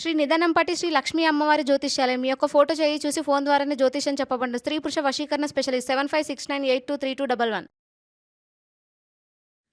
శ్రీ నిధనంపటి శ్రీ లక్ష్మీ అమ్మవారి జ్యోతిష్యాలయం. మీ యొక్క ఫోటో చేయి చూసి ఫోన్ ద్వారానే జ్యోతిష్యం చెప్పబడి స్త్రీ పురుష వశీకరణ specialist seven five six nine eight two three two double one.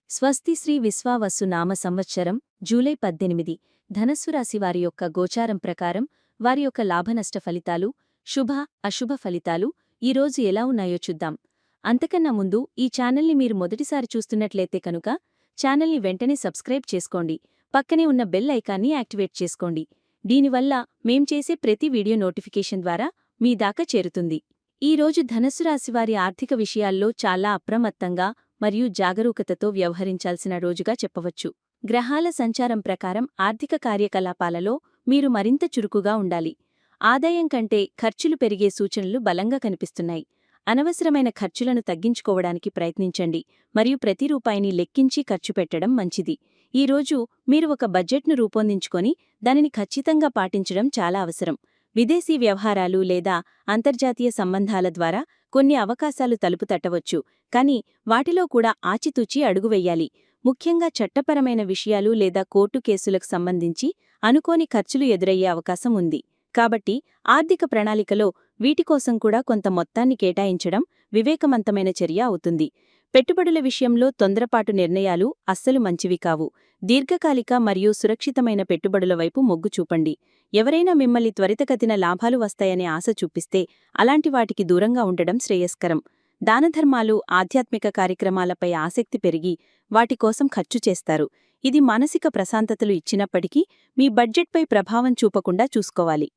స్వస్తి శ్రీ విశ్వావస్సు నామ సంవత్సరం జూలై పద్దెనిమిది. ధనస్సు రాశి వారి యొక్క గోచారం ప్రకారం వారి యొక్క లాభనష్ట ఫలితాలు శుభ అశుభ ఫలితాలు ఈరోజు ఎలా ఉన్నాయో చూద్దాం. అంతకన్నా ముందు ఈ ఛానల్ని మీరు మొదటిసారి చూస్తున్నట్లయితే కనుక ఛానల్ని వెంటనే సబ్స్క్రైబ్ చేసుకోండి. పక్కనే ఉన్న బెల్ ఐకాన్ని యాక్టివేట్ చేసుకోండి. దీనివల్ల మేం చేసే ప్రతి వీడియో నోటిఫికేషన్ ద్వారా మీ దాకా చేరుతుంది. ఈరోజు రోజు ధనస్సు రాశివారి ఆర్థిక విషయాల్లో చాలా అప్రమత్తంగా మరియు జాగరూకతతో వ్యవహరించాల్సిన రోజుగా చెప్పవచ్చు. గ్రహాల సంచారం ప్రకారం ఆర్థిక కార్యకలాపాలలో మీరు మరింత చురుకుగా ఉండాలి. ఆదాయం కంటే ఖర్చులు పెరిగే సూచనలు బలంగా కనిపిస్తున్నాయి. అనవసరమైన ఖర్చులను తగ్గించుకోవడానికి ప్రయత్నించండి మరియు ప్రతి రూపాయిని లెక్కించి ఖర్చు పెట్టడం మంచిది. ఈ రోజు మీరు ఒక బడ్జెట్ను రూపొందించుకొని దానిని ఖచ్చితంగా పాటించడం చాలా అవసరం. విదేశీ వ్యవహారాలు లేదా అంతర్జాతీయ సంబంధాల ద్వారా కొన్ని అవకాశాలు తలుపు తట్టవచ్చు కానీ వాటిలో కూడా ఆచితూచి అడుగువెయ్యాలి ముఖ్యంగా చట్టపరమైన విషయాలు లేదా కోర్టు కేసులకు సంబంధించి అనుకోని ఖర్చులు ఎదురయ్యే అవకాశం ఉంది. కాబట్టి ఆర్థిక ప్రణాళికలో వీటికోసం కూడా కొంత మొత్తాన్ని కేటాయించడం వివేకవంతమైన చర్య అవుతుంది. పెట్టుబడుల విషయంలో తొందరపాటు నిర్ణయాలు అస్సలు మంచివి కావు. దీర్ఘకాలిక మరియు సురక్షితమైన పెట్టుబడుల వైపు మొగ్గు చూపండి. ఎవరైనా మిమ్మల్ని త్వరితగతిన లాభాలు వస్తాయనే ఆశ చూపిస్తే అలాంటి వాటికి దూరంగా ఉండడం శ్రేయస్కరం. దానధర్మాలు ఆధ్యాత్మిక కార్యక్రమాలపై ఆసక్తి పెరిగి వాటి కోసం ఖర్చు చేస్తారు. ఇది మానసిక ప్రశాంతతలు ఇచ్చినప్పటికీ మీ బడ్జెట్పై ప్రభావం చూపకుండా చూసుకోవాలి.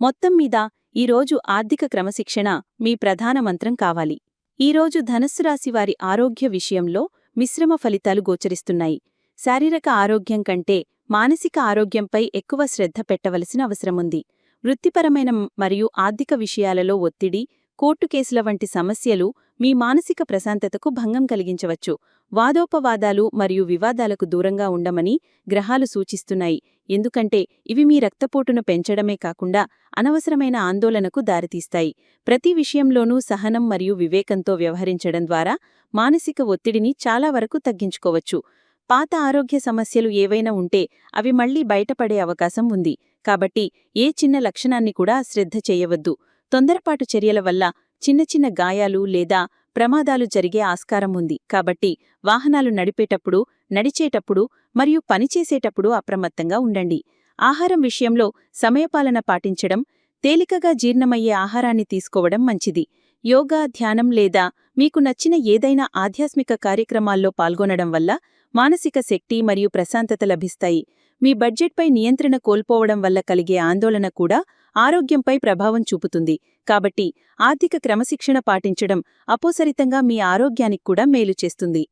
మొత్తం మీద ఈరోజు ఆర్థిక క్రమశిక్షణ మీ ప్రధాన మంత్రం కావాలి. ఈరోజు ధనస్సు రాశి వారి ఆరోగ్య విషయంలో మిశ్రమ ఫలితాలు గోచరిస్తున్నాయి. శారీరక ఆరోగ్యం కంటే మానసిక ఆరోగ్యంపై ఎక్కువ శ్రద్ధ పెట్టవలసిన అవసరముంది. వృత్తిపరమైన మరియు ఆర్థిక విషయాలలో ఒత్తిడి కోర్టు కేసుల వంటి సమస్యలు మీ మానసిక ప్రశాంతతకు భంగం కలిగించవచ్చు. వాదోపవాదాలు మరియు వివాదాలకు దూరంగా ఉండమని గ్రహాలు సూచిస్తున్నాయి. ఎందుకంటే ఇవి మీ రక్తపోటును పెంచడమే కాకుండా అనవసరమైన ఆందోళనకు దారితీస్తాయి. ప్రతి విషయంలోనూ సహనం మరియు వివేకంతో వ్యవహరించడం ద్వారా మానసిక ఒత్తిడిని చాలా వరకు తగ్గించుకోవచ్చు. పాత ఆరోగ్య సమస్యలు ఏవైనా ఉంటే అవి మళ్ళీ బయటపడే అవకాశం ఉంది. కాబట్టి ఏ చిన్న లక్షణాన్ని కూడా శ్రద్ధ చేయవద్దు. తొందరపాటు చర్యల వల్ల చిన్న చిన్న గాయాలు లేదా ప్రమాదాలు జరిగే ఆస్కారం ఉంది. కాబట్టి వాహనాలు నడిపేటప్పుడు నడిచేటప్పుడు మరియు పనిచేసేటప్పుడు అప్రమత్తంగా ఉండండి. ఆహారం విషయంలో సమయపాలన పాటించడం తేలికగా జీర్ణమయ్యే ఆహారాన్ని తీసుకోవడం మంచిది. యోగా ధ్యానం లేదా మీకు నచ్చిన ఏదైనా ఆధ్యాత్మిక కార్యక్రమాల్లో పాల్గొనడం వల్ల మానసిక శక్తి మరియు ప్రశాంతత లభిస్తాయి. మీ బడ్జెట్పై నియంత్రణ కోల్పోవడం వల్ల కలిగే ఆందోళన కూడా ఆరోగ్యంపై ప్రభావం చూపుతుంది. కాబట్టి ఆర్థిక క్రమశిక్షణ పాటించడం అపోసరితంగా మీ ఆరోగ్యానికి కూడా మేలు చేస్తుంది.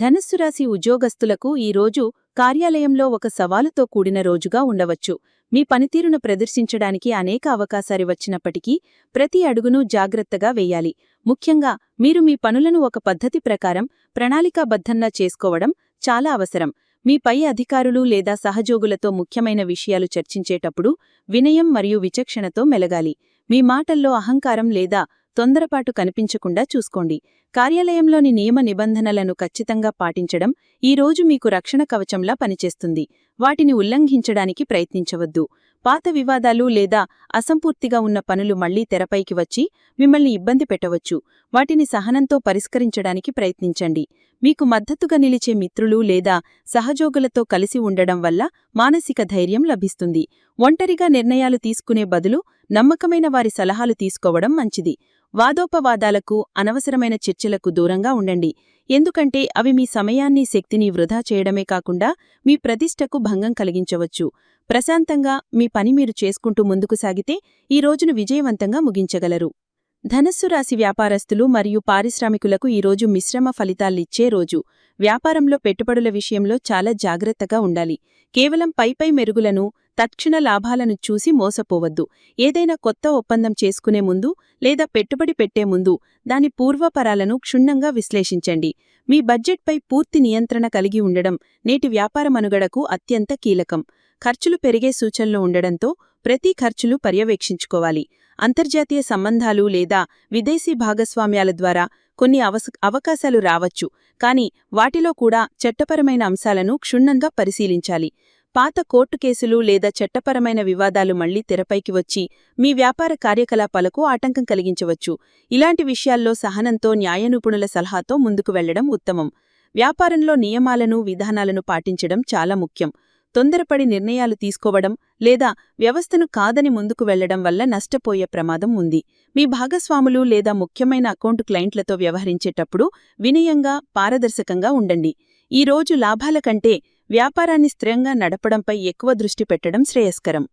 ధనుస్సు రాశి ఉద్యోగస్తులకు ఈ రోజు కార్యాలయంలో ఒక సవాలుతో కూడిన రోజుగా ఉండవచ్చు. మీ పనితీరును ప్రదర్శించడానికి అనేక అవకాశాలు వచ్చినప్పటికీ ప్రతి అడుగునూ జాగ్రత్తగా వేయాలి. ముఖ్యంగా మీరు మీ పనులను ఒక పద్ధతి ప్రకారం ప్రణాళికాబద్ధంగా చేసుకోవడం చాలా అవసరం. మీ పై అధికారులు లేదా సహజోగులతో ముఖ్యమైన విషయాలు చర్చించేటప్పుడు వినయం మరియు విచక్షణతో మెలగాలి. మీ మాటల్లో అహంకారం లేదా తొందరపాటు కనిపించకుండా చూసుకోండి. కార్యాలయంలోని నియమ నిబంధనలను ఖచ్చితంగా పాటించడం ఈ రోజు మీకు రక్షణ కవచంలా పనిచేస్తుంది. వాటిని ఉల్లంఘించడానికి ప్రయత్నించవద్దు. పాత వివాదాలు లేదా అసంపూర్తిగా ఉన్న పనులు మళ్ళీ తెరపైకి వచ్చి మిమ్మల్ని ఇబ్బంది పెట్టవచ్చు. వాటిని సహనంతో పరిష్కరించడానికి ప్రయత్నించండి. మీకు మద్దతుగా నిలిచే మిత్రులు లేదా సహజోగులతో కలిసి ఉండడం వల్ల మానసిక ధైర్యం లభిస్తుంది. ఒంటరిగా నిర్ణయాలు తీసుకునే బదులు నమ్మకమైన వారి సలహాలు తీసుకోవడం మంచిది. వాదోపవాదాలకు అనవసరమైన చర్చలకు దూరంగా ఉండండి. ఎందుకంటే అవి మీ సమయాన్ని శక్తిని వృధా చేయడమే కాకుండా మీ ప్రతిష్టకు భంగం కలిగించవచ్చు. ప్రశాంతంగా మీ పని మీరు చేసుకుంటూ ముందుకు సాగితే ఈ రోజును విజయవంతంగా ముగించగలరు. ధనస్సు రాశి వ్యాపారస్తులు మరియు పారిశ్రామికులకు ఈరోజు మిశ్రమ ఫలితాలిచ్చే రోజు. వ్యాపారంలో పెట్టుబడుల విషయంలో చాలా జాగ్రత్తగా ఉండాలి. కేవలం పైపై మెరుగులను తక్షణ లాభాలను చూసి మోసపోవద్దు. ఏదైనా కొత్త ఒప్పందం చేసుకునే ముందు లేదా పెట్టుబడి పెట్టే ముందు దాని పూర్వపరాలను క్షుణ్ణంగా విశ్లేషించండి. మీ బడ్జెట్పై పూర్తి నియంత్రణ కలిగి ఉండడం నేటి వ్యాపార మనుగడకు అత్యంత కీలకం. ఖర్చులు పెరిగే సూచనలు ఉండడంతో ప్రతి ఖర్చులు పర్యవేక్షించుకోవాలి. అంతర్జాతీయ సంబంధాలు లేదా విదేశీ భాగస్వామ్యాల ద్వారా కొన్ని అవకాశాలు రావచ్చు కానీ వాటిలో కూడా చట్టపరమైన అంశాలను క్షుణ్ణంగా పరిశీలించాలి. పాత కోర్టు కేసులు లేదా చట్టపరమైన వివాదాలు మళ్ళీ తెరపైకి వచ్చి మీ వ్యాపార కార్యకలాపాలకు ఆటంకం కలిగించవచ్చు. ఇలాంటి విషయాల్లో సహనంతో న్యాయనిపుణుల సలహాతో ముందుకు వెళ్ళడం ఉత్తమం. వ్యాపారంలో నియమాలను విధానాలను పాటించడం చాలా ముఖ్యం. తొందరపడి నిర్ణయాలు తీసుకోవడం లేదా వ్యవస్థను కాదని ముందుకు వెళ్ళడం వల్ల నష్టపోయే ప్రమాదం ఉంది. మీ భాగస్వాములు లేదా ముఖ్యమైన అకౌంట్ క్లయింట్లతో వ్యవహరించేటప్పుడు వినయంగా పారదర్శకంగా ఉండండి. ఈ రోజు లాభాల కంటే వ్యాపారాన్ని స్థిరంగా నడపడంపై ఎక్కువ దృష్టి పెట్టడం శ్రేయస్కరం.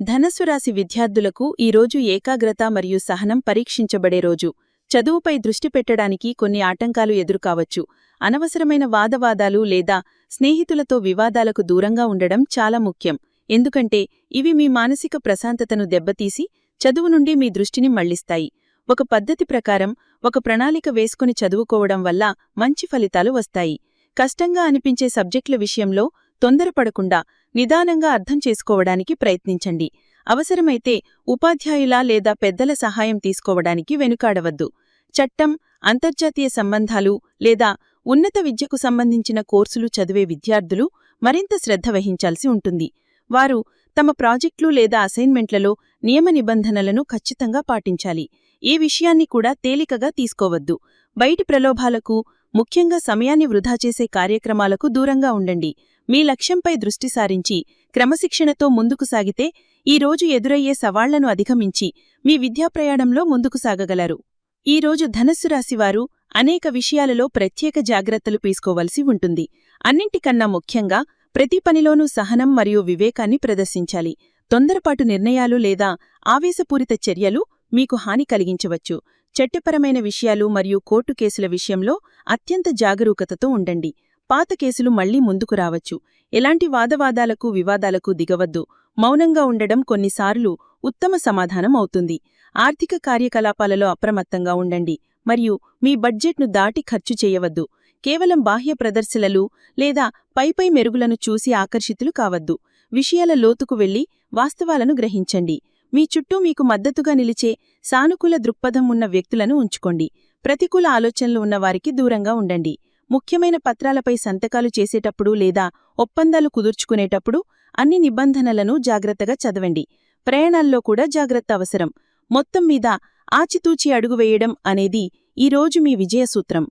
ధనస్సు రాశి విద్యార్థులకు ఈ రోజు ఏకాగ్రత మరియు సహనం పరీక్షించబడే రోజు. చదువుపై దృష్టి పెట్టడానికి కొన్ని ఆటంకాలు ఎదురుకావచ్చు. అనవసరమైన వాదవాదాలు లేదా స్నేహితులతో వివాదాలకు దూరంగా ఉండడం చాలా ముఖ్యం. ఎందుకంటే ఇవి మీ మానసిక ప్రశాంతతను దెబ్బతీసి చదువు నుండి మీ దృష్టిని మళ్ళిస్తాయి. ఒక పద్ధతి ప్రకారం ఒక ప్రణాళిక వేసుకుని చదువుకోవడం వల్ల మంచి ఫలితాలు వస్తాయి. కష్టంగా అనిపించే సబ్జెక్టుల విషయంలో తొందరపడకుండా నిదానంగా అర్థం చేసుకోవడానికి ప్రయత్నించండి. అవసరమైతే ఉపాధ్యాయుల లేదా పెద్దల సహాయం తీసుకోవడానికి వెనుకాడవద్దు. చట్టం అంతర్జాతీయ సంబంధాలు లేదా ఉన్నత విద్యకు సంబంధించిన కోర్సులు చదివే విద్యార్థులు మరింత శ్రద్ధ వహించాల్సి ఉంటుంది. వారు తమ ప్రాజెక్టులు లేదా అసైన్మెంట్లలో నియమ నిబంధనలను ఖచ్చితంగా పాటించాలి. ఈ విషయాన్ని కూడా తేలికగా తీసుకోవద్దు. బయటి ప్రలోభాలకు ముఖ్యంగా సమయాన్ని వృధా చేసే కార్యక్రమాలకు దూరంగా ఉండండి. మీ లక్ష్యంపై దృష్టి సారించి క్రమశిక్షణతో ముందుకు సాగితే ఈ రోజు ఎదురయ్యే సవాళ్ళను అధిగమించి మీ విద్యాప్రయాణంలో ముందుకు సాగగలరు. ఈ రోజు ధనస్సు రాశివారు అనేక విషయాలలో ప్రత్యేక జాగ్రత్తలు తీసుకోవలసి ఉంటుంది. అన్నింటికన్నా ముఖ్యంగా ప్రతి పనిలోనూ సహనం మరియు వివేకాన్ని ప్రదర్శించాలి. తొందరపాటు నిర్ణయాలు లేదా ఆవేశపూరిత చర్యలు మీకు హాని కలిగించవచ్చు. చట్టపరమైన విషయాలు మరియు కోర్టు కేసుల విషయంలో అత్యంత జాగరూకతతో ఉండండి. పాత కేసులు మళ్ళీ ముందుకు రావచ్చు. ఎలాంటి వాదవాదాలకు వివాదాలకు దిగవద్దు. మౌనంగా ఉండడం కొన్నిసార్లు ఉత్తమ సమాధానం అవుతుంది. ఆర్థిక కార్యకలాపాలలో అప్రమత్తంగా ఉండండి. మరియు మీ బడ్జెట్ను దాటి ఖర్చు చేయవద్దు. కేవలం బాహ్య ప్రదర్శనలు లేదా పైపై మెరుగులను చూసి ఆకర్షితులు కావద్దు. విషయాల లోతుకు వెళ్ళి వాస్తవాలను గ్రహించండి. మీ చుట్టూ మీకు మద్దతుగా నిలిచే సానుకూల దృక్పథం ఉన్న వ్యక్తులను ఉంచుకోండి. ప్రతికూల ఆలోచనలు ఉన్నవారికి దూరంగా ఉండండి. ముఖ్యమైన పత్రాలపై సంతకాలు చేసేటప్పుడు లేదా ఒప్పందాలు కుదుర్చుకునేటప్పుడు అన్ని నిబంధనలను జాగ్రత్తగా చదవండి. ప్రయాణాల్లో కూడా జాగ్రత్త అవసరం. మొత్తం మీద ఆచితూచి అడుగు వేయడం అనేది ఈరోజు మీ విజయసూత్రం.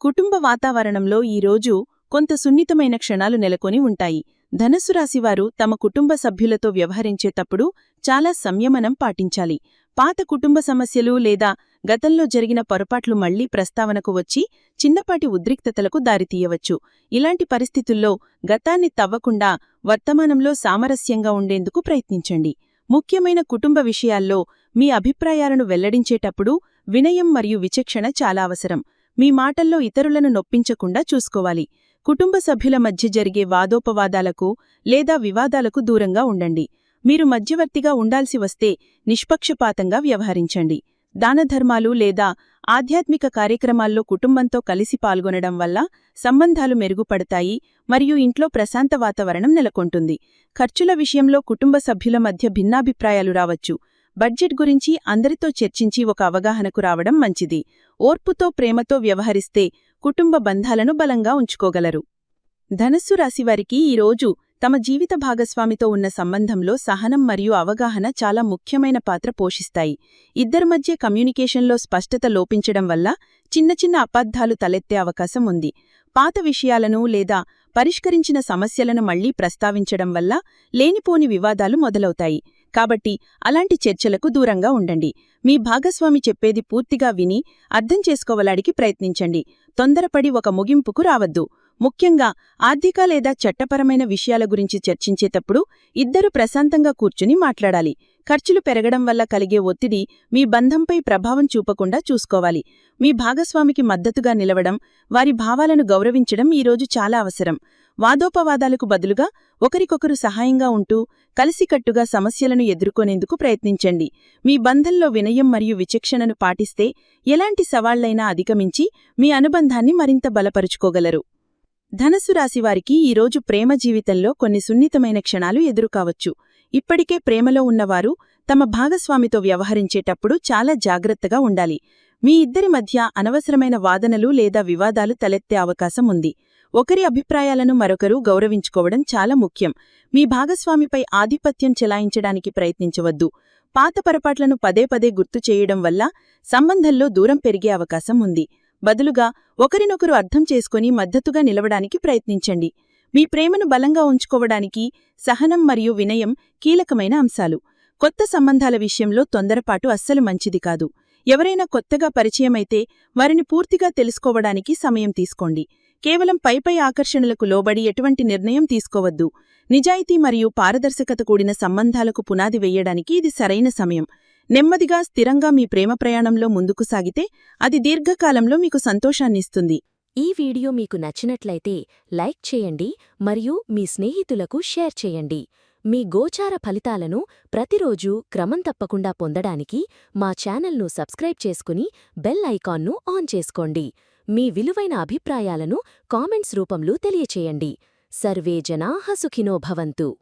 కుటుంబ వాతావరణంలో ఈరోజు కొంత సున్నితమైన క్షణాలు నెలకొని ఉంటాయి. ధనస్సు రాశివారు తమ కుటుంబ సభ్యులతో వ్యవహరించేటప్పుడు చాలా సంయమనం పాటించాలి. పాత కుటుంబ సమస్యలు లేదా గతంలో జరిగిన పొరపాట్లు మళ్ళీ ప్రస్తావనకు వచ్చి చిన్నపాటి ఉద్రిక్తతలకు దారితీయవచ్చు. ఇలాంటి పరిస్థితుల్లో గతాన్ని తవ్వకుండా వర్తమానంలో సామరస్యంగా ఉండేందుకు ప్రయత్నించండి. ముఖ్యమైన కుటుంబ విషయాల్లో మీ అభిప్రాయాలను వెల్లడించేటప్పుడు వినయం మరియు విచక్షణ చాలా అవసరం. మీ మాటల్లో ఇతరులను నొప్పించకుండా చూసుకోవాలి. కుటుంబ సభ్యుల మధ్య జరిగే వాదోపవాదాలకు లేదా వివాదాలకు దూరంగా ఉండండి. మీరు మధ్యవర్తిగా ఉండాల్సి వస్తే నిష్పక్షపాతంగా వ్యవహరించండి. దానధర్మాలు లేదా ఆధ్యాత్మిక కార్యక్రమాల్లో కుటుంబంతో కలిసి పాల్గొనడం వల్ల సంబంధాలు మెరుగుపడతాయి మరియు ఇంట్లో ప్రశాంత వాతావరణం నెలకొంటుంది. ఖర్చుల విషయంలో కుటుంబ సభ్యుల మధ్య భిన్నాభిప్రాయాలు రావచ్చు. బడ్జెట్ గురించి అందరితో చర్చించి ఒక అవగాహనకు రావడం మంచిది. ఓర్పుతో ప్రేమతో వ్యవహరిస్తే కుటుంబ బంధాలను బలంగా ఉంచుకోగలరు. ధనస్సు రాశివారికి ఈరోజు తమ జీవిత భాగస్వామితో ఉన్న సంబంధంలో సహనం మరియు అవగాహన చాలా ముఖ్యమైన పాత్ర పోషిస్తాయి. ఇద్దరి మధ్య కమ్యూనికేషన్లో స్పష్టత లోపించడం వల్ల చిన్న చిన్న అబద్ధాలు తలెత్తే అవకాశం ఉంది. పాత విషయాలను లేదా పరిష్కరించిన సమస్యలను మళ్ళీ ప్రస్తావించడం వల్ల లేనిపోని వివాదాలు మొదలవుతాయి. కాబట్టి అలాంటి చర్చలకు దూరంగా ఉండండి. మీ భాగస్వామి చెప్పేది పూర్తిగా విని అర్థం చేసుకోవలాడికి ప్రయత్నించండి. తొందరపడి ఒక ముగింపుకు రావద్దు. ముఖ్యంగా ఆర్థిక లేదా చట్టపరమైన విషయాల గురించి చర్చించేటప్పుడు ఇద్దరు ప్రశాంతంగా కూర్చుని మాట్లాడాలి. ఖర్చులు పెరగడం వల్ల కలిగే ఒత్తిడి మీ బంధంపై ప్రభావం చూపకుండా చూసుకోవాలి. మీ భాగస్వామికి మద్దతుగా నిలవడం వారి భావాలను గౌరవించడం ఈరోజు చాలా అవసరం. వాదోపవాదాలకు బదులుగా ఒకరికొకరు సహాయంగా ఉంటూ కలిసికట్టుగా సమస్యలను ఎదుర్కొనేందుకు ప్రయత్నించండి. మీ బంధంలో వినయం మరియు విచక్షణను పాటిస్తే ఎలాంటి సవాళ్ళైనా అధిగమించి మీ అనుబంధాన్ని మరింత బలపరుచుకోగలరు. ధనస్సు రాశివారికి ఈరోజు ప్రేమ జీవితంలో కొన్ని సున్నితమైన క్షణాలు ఎదురుకావచ్చు. ఇప్పటికే ప్రేమలో ఉన్నవారు తమ భాగస్వామితో వ్యవహరించేటప్పుడు చాలా జాగ్రత్తగా ఉండాలి. మీ ఇద్దరి మధ్య అనవసరమైన వాదనలు లేదా వివాదాలు తలెత్తే అవకాశం ఉంది. ఒకరి అభిప్రాయాలను మరొకరు గౌరవించుకోవడం చాలా ముఖ్యం. మీ భాగస్వామిపై ఆధిపత్యం చెలాయించడానికి ప్రయత్నించవద్దు. పాత పొరపాట్లను పదే పదే గుర్తు చేయడం వల్ల సంబంధంలో దూరం పెరిగే అవకాశం ఉంది. బదులుగా ఒకరినొకరు అర్థం చేసుకుని మద్దతుగా నిలవడానికి ప్రయత్నించండి. మీ ప్రేమను బలంగా ఉంచుకోవడానికి సహనం మరియు వినయం కీలకమైన అంశాలు. కొత్త సంబంధాల విషయంలో తొందరపాటు అస్సలు మంచిది కాదు. ఎవరైనా కొత్తగా పరిచయమైతే వారిని పూర్తిగా తెలుసుకోవడానికి సమయం తీసుకోండి. కేవలం పైపై ఆకర్షణలకు లోబడి ఎటువంటి నిర్ణయం తీసుకోవద్దు. నిజాయితీ మరియు పారదర్శకత కూడిన సంబంధాలకు పునాది వెయ్యడానికి ఇది సరైన సమయం. నెమ్మదిగా స్థిరంగా మీ ప్రేమ ప్రయాణంలో ముందుకు సాగితే అది దీర్ఘకాలంలో మీకు సంతోషాన్నిస్తుంది. ఈ వీడియో మీకు నచ్చినట్లయితే లైక్ చేయండి మరియు మీ స్నేహితులకు షేర్ చేయండి. మీ గోచార ఫలితాలను ప్రతిరోజూ క్రమం తప్పకుండా పొందడానికి మా ఛానల్ను సబ్స్క్రైబ్ చేసుకుని బెల్ ఐకాన్ను ఆన్ చేసుకోండి. మీ విలువైన అభిప్రాయాలను కామెంట్స్ రూపంలో తెలియచేయండి. సర్వే జనాః సుఖినో భవంతు.